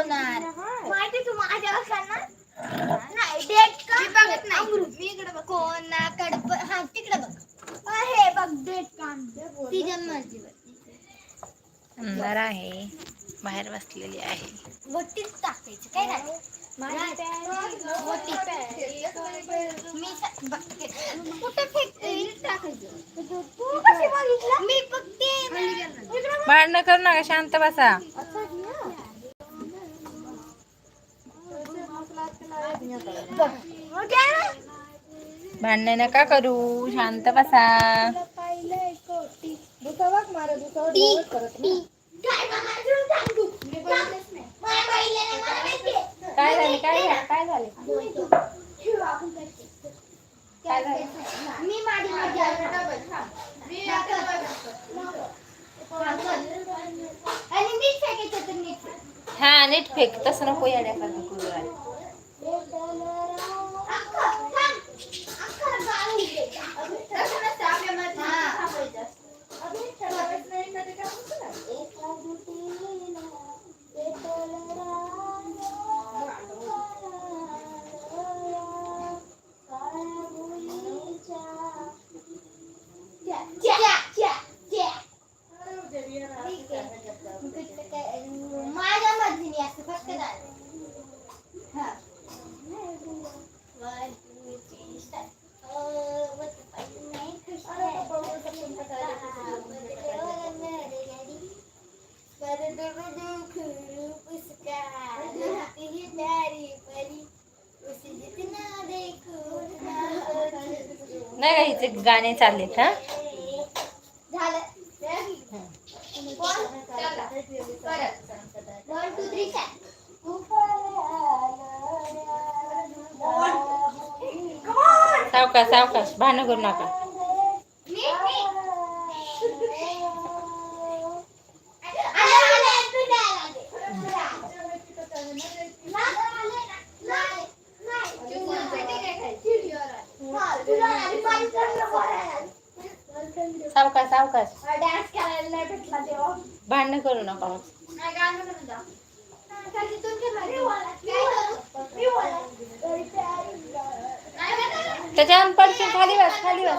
होणार. माहिती तू माझ्या असणार नाही डेट का? बघत नाही. मी इकडे बघ. कोणाकडे पण- हा तिकडे बघ. हा, हे बघ डेट का तिच्या मर्जीवर अंधार आहे. बाहेर बसलेली आहे. वटीत टाकायचं काय नाही. कुठं फेकते टाकायचं. तू कशी बघितलं? मी बघते. भांडणं करू शांत बसा. भांडणं नका करू शांत बसा. काय काय काय झाले? काय झाले? मी माझी नीट फेक. हा नीट फेक. तसं नको येण्यासारखं नाही का हिचे गाणे चाललेत हा. सावकाश सावकाश भांडणं करू नका. सावकाश सावकाश. डान्स करायला नाही भेटला तेव्हा. भांडण करू नका. मग त्याच्यावर पडशील खाली बस खाली बस.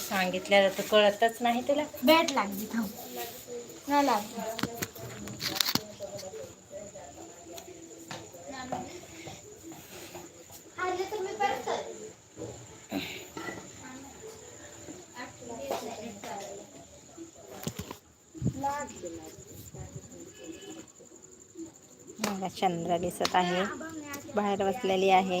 सांगितल्यावर तर कळतच नाही तुला. बॅट लागली थांब. नाही लागली. चंद्र दिसत आहे. बाहेर बसलेली आहे.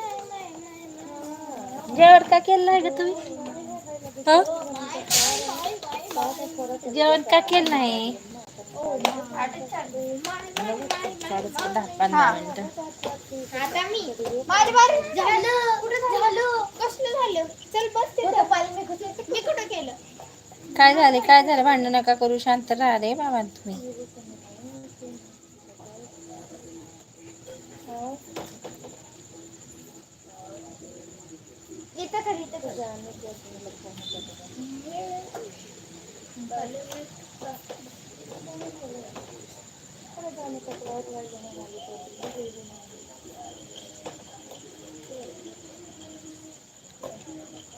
जेवण का केलं आहे ग तुम्ही? हं? जेवण का केलं नाही? दहा पंधरा मिनिटं आता मी बर बर झालं. कुठं झालं? कसलं झालं? चल इतना कर इतना कर जाने लगता है पहले मैं अरे जाने का बहुत बार जाने तो नहीं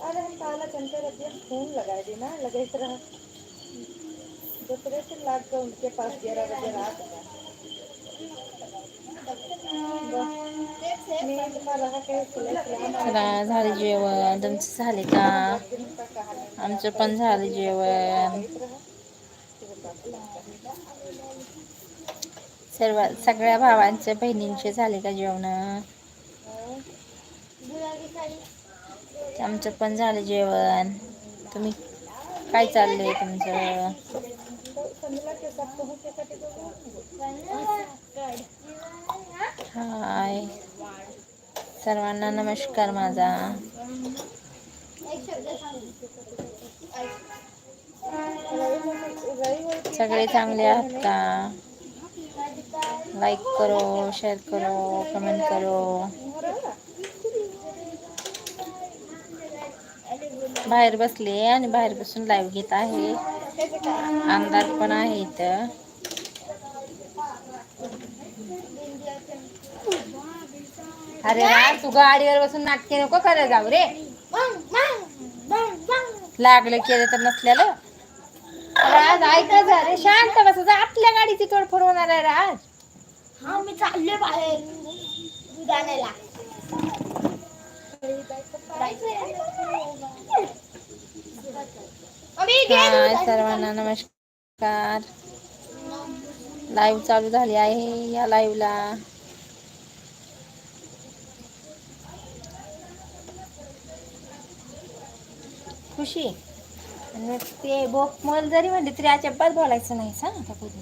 अरे हम ताला चंदे रखिए खून लगा देना लगे इस तरह। दूसरे से लाग कर उनके पास ग्यारह बजे रात है चला झाले जेवण. तुमचं झाले का? आमचं पण झालं जेवण. सर्व सगळ्या भावांचे बहिणींचे झाले का जेवण? आमचं पण झालं जेवण. तुम्ही? काय चाललंय तुमचं? हाय. सर्वांना नमस्कार माझा. सगळे चांगले आहात का? लाईक करो शेअर करो कमेंट करो. बाहेर बसले आणि बाहेर बसून लाईव्ह घेत आहे. अंधार पण आहे इथं. अरे यार तू गाडीवर बसून नाटके नको करत जाऊ रे. लागलं केलं तर नसल्याला राज ऐकत जा रे शांत बस जा आपल्या गाडीची तोडफोड होणार आहे राज हा मी चालले बाहेर. गाण्याला हाय सर्वांना नमस्कार. लाईव्ह चालू झाली आहे या लाईव्हला खुशी. आणि ते बोक मोल जरी म्हणले तरी अजिबात बोलायचं नाही सांग का पूर्ण